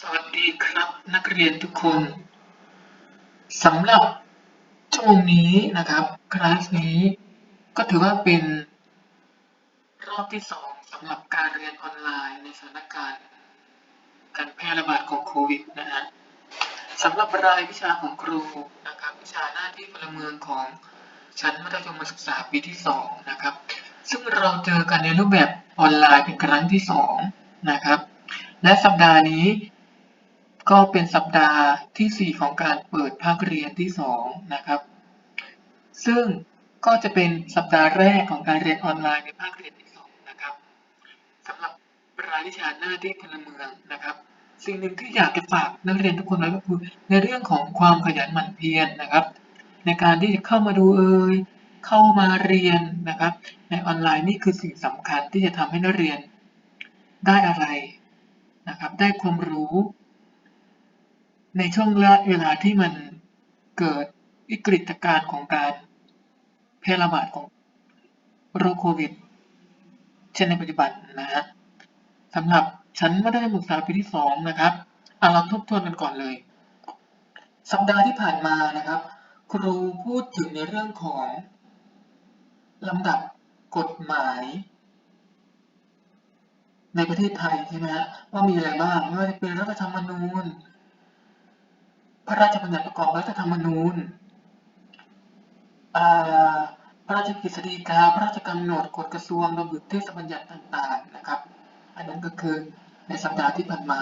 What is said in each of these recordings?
สวัสดีครับนักเรียนทุกคนสำหรับชั่วโมงนี้นะครับคลาสนี้ก็ถือว่าเป็นรอบที่สองสำหรับการเรียนออนไลน์ในสถานการณ์ การแพร่ระบาดของโควิดนะฮะสำหรับรายวิชาของครูนะครับวิชาหน้าที่พลเมืองของชั้นมัธยมศึกษาปีที่สองนะครับซึ่งเราเจอกันในรูปแบบออนไลน์เป็นครั้งที่สองนะครับและสัปดาห์นี้ ก็เป็นสัปดาห์ที่ 4 ของการเปิดภาคเรียนที่ 2 นะครับ ซึ่งก็จะเป็นสัปดาห์แรกของการเรียนออนไลน์ในภาคเรียนที่ 2 นะครับสำหรับรายวิชาหน้าที่พลเมืองนะครับ สิ่งหนึ่งที่อยากจะฝากนักเรียนทุกคนไว้ก็คือ ในเรื่องของความขยันหมั่นเพียรนะครับ ในการที่จะเข้ามาดูเอ่ยเข้ามาเรียนนะครับ ในออนไลน์นี่คือสิ่งสำคัญที่จะทำให้นักเรียนได้อะไรนะครับ ได้ความรู้ ในช่วงเวลาที่มันเกิดวิกฤตการณ์ของการแพร่ระบาดของโรคโควิด เช่นในปัจจุบันนะฮะสำหรับชั้นมัธยมศึกษาปีที่สองนะครับเอาเราทบทวนกันก่อนเลย สัปดาห์ที่ผ่านมานะครับ ครูพูดถึงในเรื่องของลำดับกฎหมาย ในประเทศไทยใช่ไหมฮะว่ามีอะไรบ้างไม่ว่าจะเป็นรัฐธรรมนูญ พระราชบัญญัติประกอบรัฐธรรมนูญพระราชกฤษฎีกา พระราชกำหนดกฎกระทรวงระเบียบเทศบัญญัติต่างๆนะครับ อันนั้นก็คือในสัปดาห์ที่ผ่านมา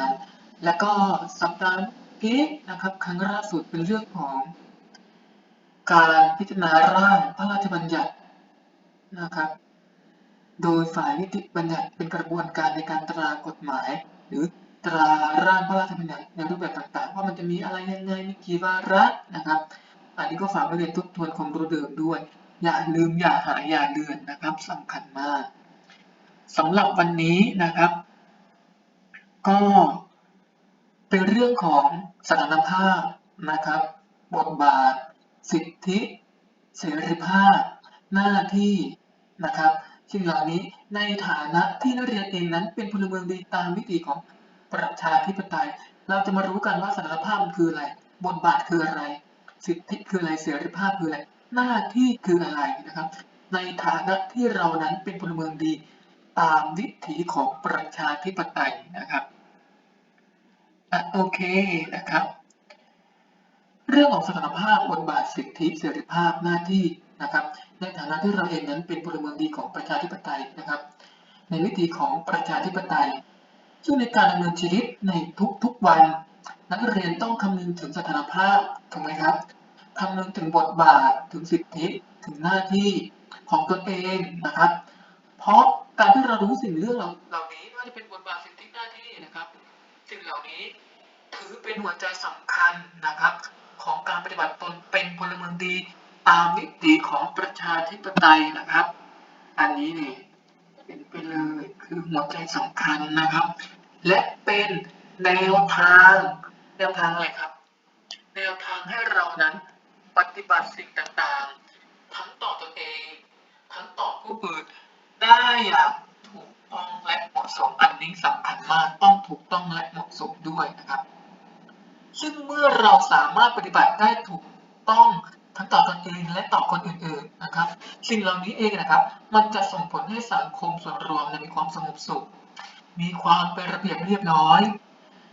แล้วก็สัปดาห์นี้นะครับครั้งล่าสุดเป็นเรื่องของ การพิจารณาร่างพระราชบัญญัตินะครับ โดยฝ่ายนิติบัญญัติเป็นกระบวนการในการตรากฎหมาย หรือ ตราร่างพระราชบัญญัติในรูปแบบต่างๆ ว่ามันจะมีอะไรยังไงมีกี่วาระนะครับ อันนี้ก็ฝากนักเรียนทบทวนความรู้เดิมด้วย อย่าลืมอย่าหายอย่าเลือนนะครับสำคัญมากสำหรับวันนี้นะครับ ก็เป็นเรื่องของสถานภาพนะครับ บทบาท สิทธิ เสรีภาพ หน้าที่นะครับสิ่งเหล่านี้ในฐานะที่นักเรียนเองนั้นเป็นพลเมืองดีตามวิถีของ ประชาธิปไตย เราจะมารู้กันว่าสานภาพมันคืออะไร บทบาทคืออะไร สิทธิคืออะไร เสรีภาพคืออะไร หน้าที่คืออะไรนะครับ ในฐานะที่เรานั้นเป็นพลเมืองดี ตามวิถีของประชาธิปไตยนะครับอะโอเคนะครับ เรื่องของสถานภาพบทบาทสิทธิเสรีภาพหน้าที่นะครับในฐานะที่เราเองนั้นเป็นพลเมืองดีของประชาธิปไตยนะครับ ในวิถีของประชาธิปไตย ซึ่งในการดำเนินชีวิตในทุกๆวัน นักเรียนต้องคำนึงถึงสถานภาพถูกไหมครับคำนึงถึงบทบาทถึงสิทธิถึงหน้าที่ของตนเองนะครับ เพราะการที่เรารู้สิ่งเรื่องเหล่านี้ไม่ว่าจะเป็นบทบาทสิทธิหน้าที่นะครับ สิ่งเหล่านี้ถือเป็นหัวใจสำคัญนะครับ ของการปฏิบัติตนเป็นพลเมืองดี ตามวิถีของประชาธิปไตยนะครับ อันนี้นี่ เป็นไปเลยคือหัวใจสำคัญนะครับ และเป็นแนวทางแนวทางอะไรครับ แนวทางให้เรานั้นปฏิบัติสิ่งต่างๆ ทั้งต่อตนเอง ทั้งต่อผู้อื่นได้อย่างถูกต้องและเหมาะสมอันนี้สำคัญมากต้องถูกต้องและเหมาะสมด้วยนะครับ ซึ่งเมื่อเราสามารถปฏิบัติได้ถูกต้อง ทั้งต่อตนเองและต่อคนอื่นๆนะครับ สิ่งเหล่านี้เองนะครับ มันจะส่งผลให้สังคมส่วนรวมมีความสงบสุข มีความเป็นระเบียบเรียบร้อย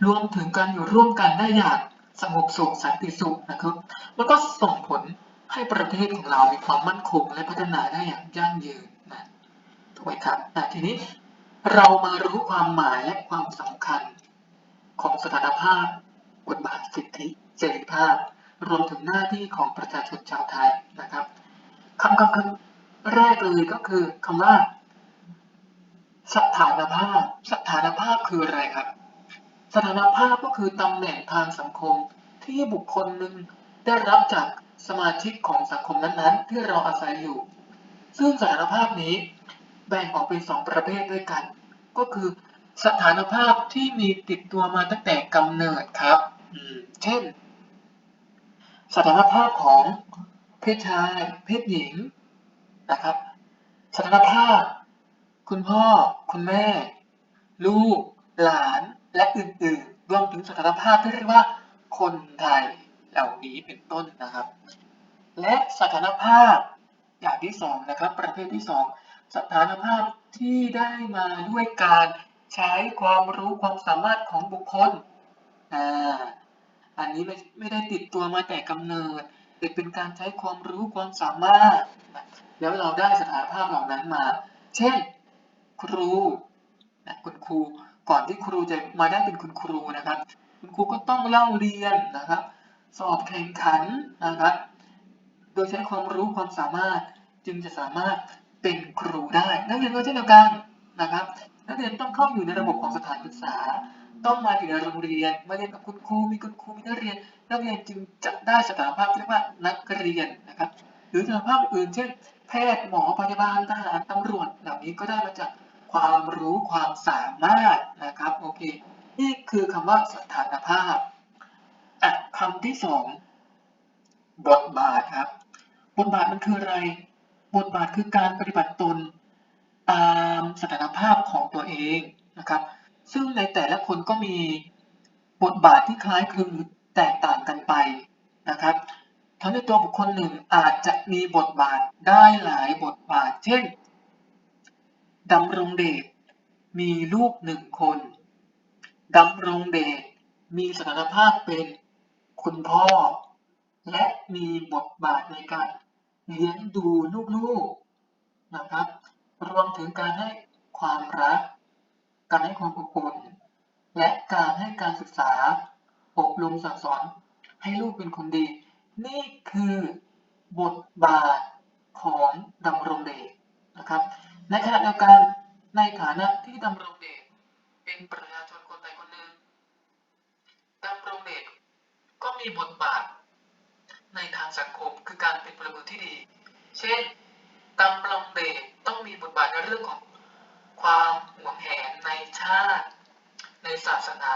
รวมถึงการอยู่ร่วมกันได้อย่างสงบสุขสันติสุขนะครับแล้วก็ส่งผลให้ประเทศของเรามีความมั่นคงและพัฒนาได้อย่างยั่งยืนนะถูกไหมครับแต่ทีนี้เรามารู้ความหมายและความสำคัญของสถานภาพบทบาทสิทธิเสรีภาพ รวมถึงหน้าที่ของประชาชนชาวไทยนะครับคำคำคำแรกเลยก็คือคำว่า สถานภาพ สถานภาพคืออะไรครับ สถานภาพก็คือตำแหน่งทางสังคมที่บุคคลหนึ่งได้รับจากสมาชิกของสังคมนั้นๆ ที่เราอาศัยอยู่ ซึ่งสถานภาพนี้แบ่งออกเป็นสองประเภทด้วยกัน ก็คือสถานภาพที่มีติดตัวมาตั้งแต่กำเนิดครับ เช่น สถานภาพของเพศชาย เพศหญิงนะครับ สถานภาพ คุณพ่อ คุณแม่ ลูก หลาน และอื่นๆ รวมถึงสถานภาพที่เรียกว่าคนไทยเหล่านี้เป็นต้นนะครับ และสถานภาพอย่างที่สองนะครับ ประเภทที่สองสถานภาพที่ได้มาด้วยการใช้ความรู้ความสามารถของบุคคลอ่า อันนี้ไม่ไม่ได้ติดตัวมาแต่กำเนิด แต่เป็นการใช้ความรู้ความสามารถ แล้วเราได้สถานภาพเหล่านั้นมา เช่น ครูนะคุณครูก่อนที่ครูจะมาได้เป็นคุณครูนะครับ คุณครูก็ต้องเล่าเรียนนะครับ สอบแข่งขันนะครับ โดยใช้ความรู้ความสามารถจึงจะสามารถเป็นครูได้ นักเรียนก็เช่นเดียวกันนะครับ นักเรียนต้องเข้าอยู่ในระบบของสถานศึกษา ต้องมาอยู่ในโรงเรียนมาเรียนกับคุณครูมีคุณครูมีนักเรียน นักเรียนจึงจะได้สถานภาพที่เรียกว่านักเรียนนะครับ หรือสถานภาพอื่นเช่น แพทย์หมอพยาบาลทหารตำรวจเหล่านี้ก็ได้มาจากความรู้ความสามารถนะครับโอเคนี่คือคำว่าสถานภาพอะคำที่สองบทบาทครับ บทบาทมันคืออะไร บทบาทคือการปฏิบัติตนตามสถานภาพของตัวเองนะครับ ซึ่งในแต่ละคนก็มีบทบาทที่คล้ายคลึงแตกต่างกันไปนะครับทั้งในตัวบุคคลหนึ่งอาจจะมีบทบาทได้หลายบทบาท เช่นดำรงเดชมีลูกหนึ่งคนดำรงเดชมีสถานภาพเป็นคุณพ่อ และมีบทบาทในการเลี้ยงดูลูกๆนะครับ รวมถึงการให้ความรัก การให้ความอบอุ่นและการให้การศึกษา อบรมสั่งสอนให้ลูกเป็นคนดี นี่คือบทบาทของดำรงเดชนะครับ ในขณะเดียวกันในฐานะที่ดำรงเดชเป็นประชาชนคนใดคนหนึ่งดำรงเดชก็มีบทบาทในทางสังคมคือการเป็นพลเมืองที่ดี เช่นดำรงเดชต้องมีบทบาทในเรื่องของ ความหวงแหนในชาติ ในศาสนา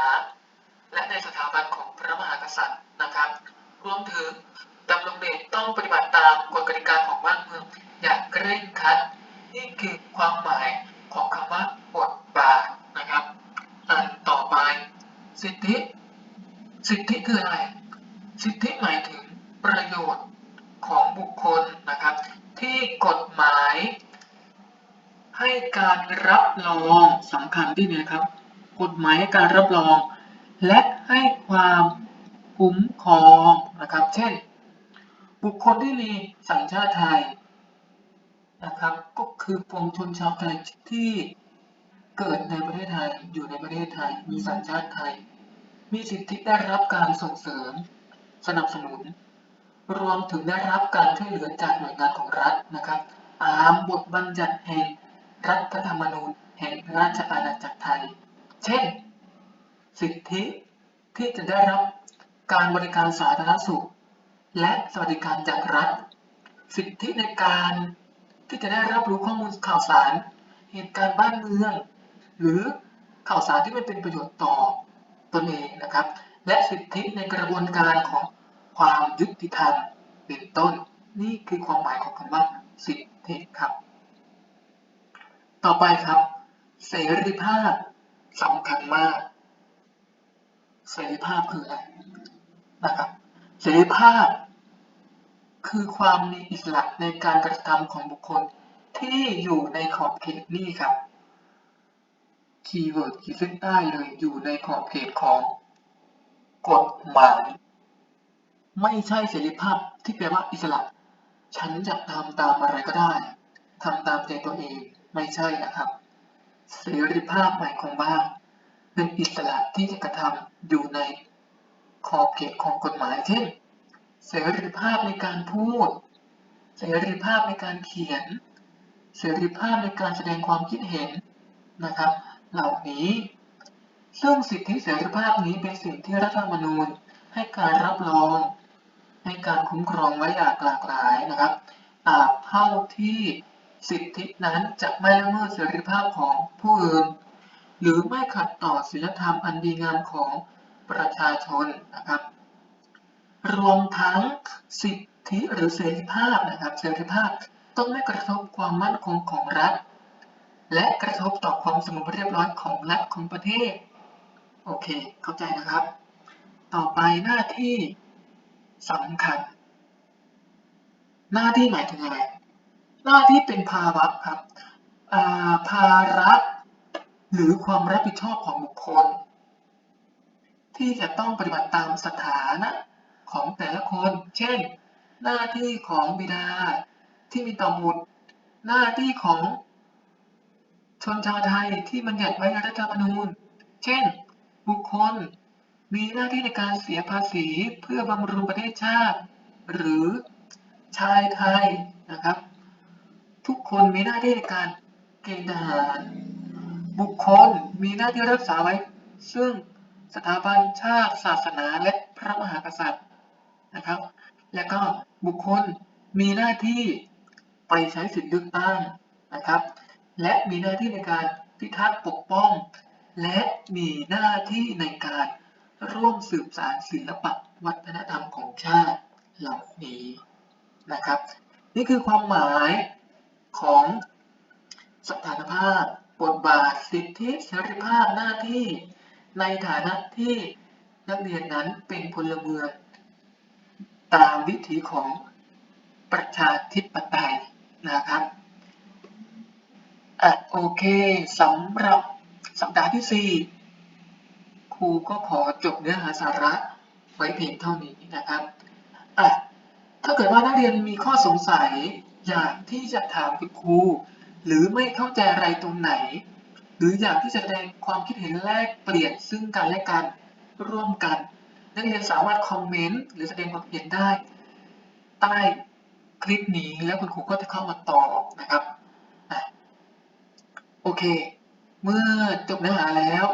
และในสถาบันของพระมหากษัตริย์นะครับ รวมถึงดำรงเดชต้องปฏิบัติตามกฎกติกาของบ้านเมืองอย่างเคร่งครัด นี่คือความหมายของคำว่าบทบาทนะครับ อันต่อไป สิทธิ สิทธิคืออะไร สิทธิหมายถึงประโยชน์ของบุคคลนะครับ ที่กฎหมาย ให้การรับรองสำคัญที่นี่นะครับ กฎหมายให้การรับรอง และให้ความคุ้มครองนะครับ เช่น บุคคลที่มีสัญชาติไทยนะครับก็คือปวงชนชาวไทยที่เกิดในประเทศไทยอยู่ในประเทศไทย มีสัญชาติไทย มีสิทธิได้รับการส่งเสริม สนับสนุน รวมถึงได้รับการช่วยเหลือจากหน่วยงานของรัฐนะครับตามบทบัญญัติแห่งรัฐธรรมนูญแห่งราชอาณาจักรไทย เช่น สิทธิที่จะได้รับการบริการสาธารณสุข และสวัสดิการจากรัฐ สิทธิในการที่จะได้รับรู้ข้อมูลข่าวสาร เหตุการณ์บ้านเมือง หรือข่าวสารที่มันเป็นประโยชน์ต่อตนเองนะครับ และสิทธิในกระบวนการของความยุติธรรมเป็นต้น นี่คือความหมายของคำว่าสิทธิครับ ต่อไปครับ เสรีภาพ สำคัญมากเสรีภาพคืออะไรนะครับเสรีภาพ คือความมีอิสระในการกระทำของบุคคลที่อยู่ในขอบเขตนี่ครับคีย์เวิร์ดขีดเส้นใต้เลยอยู่ในขอบเขตของกฎหมาย ไม่ใช่เสรีภาพที่แปลว่าอิสระ ฉันจะทำตามอะไรก็ได้ทำตามใจตัวเองไม่ใช่นะครับ เสรีภาพหมายความว่าเป็นอิสระที่จะกระทำอยู่ในขอบเขตของกฎหมายเช่น เสรีภาพในการพูด เสรีภาพในการเขียน เสรีภาพในการแสดงความคิดเห็นนะครับ เหล่านี้ซึ่งสิทธิเสรีภาพนี้เป็นสิ่งที่รัฐธรรมนูญให้การรับรอง ให้การคุ้มครองไว้อย่างหลากหลายนะครับตราบเท่าที่ สิทธินั้นจะไม่ละเมิดเสรีภาพของผู้อื่น หรือไม่ขัดต่อศีลธรรมอันดีงามของประชาชนนะครับ รวมทั้งสิทธิหรือเสรีภาพนะครับเสรีภาพต้องไม่กระทบความมั่นคงของรัฐ และกระทบต่อความสงบเรียบร้อยของรัฐของประเทศ โอเค เข้าใจนะครับ ต่อไปหน้าที่สำคัญ หน้าที่หมายถึงอะไร หน้าที่เป็นภาวะครับภาระหรือความรับผิดชอบของบุคคล ที่จะต้องปฏิบัติตามสถานะของแต่ละคน เช่น หน้าที่ของบิดาที่มีต่อบุตร หน้าที่ของชนชาวไทยที่บัญญัติไว้ในรัฐธรรมนูญ เช่น บุคคล มีหน้าที่ในการเสียภาษีเพื่อบำรุงประเทศชาติ หรือชายไทยนะครับ ทุกคนมีหน้าที่ในการเกณฑ์ทหาร บุคคลมีหน้าที่รักษาไว้ ซึ่งสถาบันชาติศาสนาและพระมหากษัตริย์นะครับ และก็บุคคลมีหน้าที่ไปใช้สิทธิเลือกตั้งนะครับ และมีหน้าที่ในการพิทักษ์ปกป้อง และมีหน้าที่ในการร่วมสืบสานศิลปะวัฒนธรรมของชาติเหล่านี้นะครับ นี่คือความหมาย ของสถานภาพ บทบาท สิทธิเสรีภาพหน้าที่ ในฐานะที่นักเรียนนั้นเป็นพลเมือง ตามวิถีของประชาธิปไตยนะครับอะโอเคสำหรับสัปดาห์ที่ 4 ครูก็ขอจบเนื้อหาสาระไว้เพียงเท่านี้นะครับอะถ้าเกิดว่านักเรียนมีข้อสงสัย อยากที่จะถามคุณครู หรือไม่เข้าใจอะไรตรงไหน หรืออยากที่จะแสดงความคิดเห็นแลกเปลี่ยนซึ่งกันและกันร่วมกัน นักเรียนสามารถคอมเมนต์หรือแสดงความเห็นได้ใต้คลิปนี้แล้วคุณครูก็จะเข้ามาตอบนะครับโอเค เมื่อจบเนื้อหาแล้ว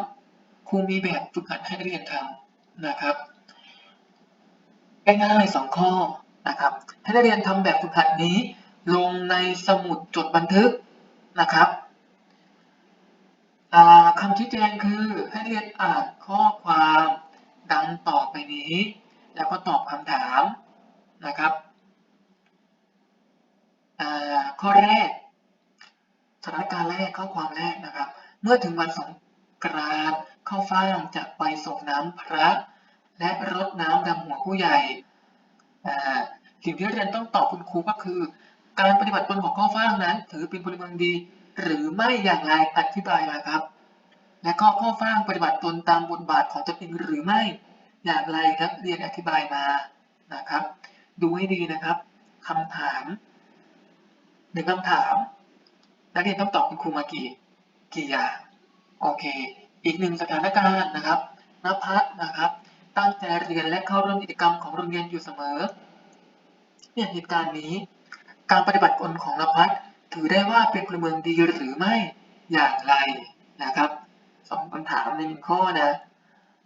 ครูมีแบบฝึกหัดให้นักเรียนทำนะครับง่ายๆสองข้อนะครับให้นักเรียนทำแบบฝึกหัดนี้ ลงในสมุดจดบันทึกนะครับคำชี้แจงคือให้เรียนอ่านข้อความดังต่อไปนี้ แล้วก็ตอบคำถามนะครับข้อแรกสถานการณ์แรกข้อความแรกนะครับ เมื่อถึงวันสงกรานต์ข้าฟ่างจะไปส่งน้ำพระ และรดน้ำดำหัวผู้ใหญ่สิ่งที่เรียนต้องตอบคุณครูก็คือ การปฏิบัติตนของข้าวฟ่างนั้น ถือเป็นพลเมืองดี หรือไม่อย่างไรอธิบายมาครับ และก็ข้าวฟ่างปฏิบัติตนตามบทบาทของตนเองหรือไม่อย่างไรนักเรียนอธิบายมานะครับ ดูให้ดีนะครับคำถามหนึ่งคำถาม นักเรียนต้องตอบคุณครูมากี่กี่อย่างโอเค อีกหนึ่งสถานการณ์นะครับนภัสนะครับ ตั้งใจเรียนและเข้าร่วมกิจกรรมของโรงเรียนอยู่เสมอเนี่ยเหตุการณ์นี้ การปฏิบัติตนของนภัสถือได้ว่าเป็นพลเมืองดีหรือไม่อย่างไรนะครับสองคำถามในหนึ่งข้อนะ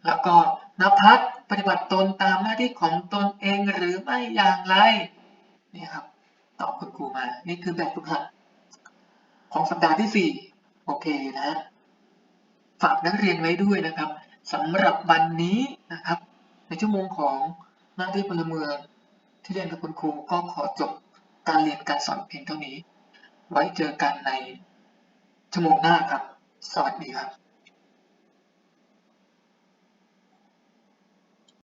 แล้วก็นภัสปฏิบัติตนตามหน้าที่ของตนเองหรือไม่อย่างไรนี่ครับตอบคุณครูมา นี่คือแบบฝึกหัดของสัปดาห์ที่ 4 โอเคนะ ฝากนักเรียนไว้ด้วยนะครับสำหรับวันนี้นะครับ ในชั่วโมงของหน้าที่พลเมืองที่เรียนกับคุณครูก็ขอจบ การเรียนการสอนเพียงเท่านี้ ไว้เจอกันในชั่วโมงหน้าครับ สวัสดีครับ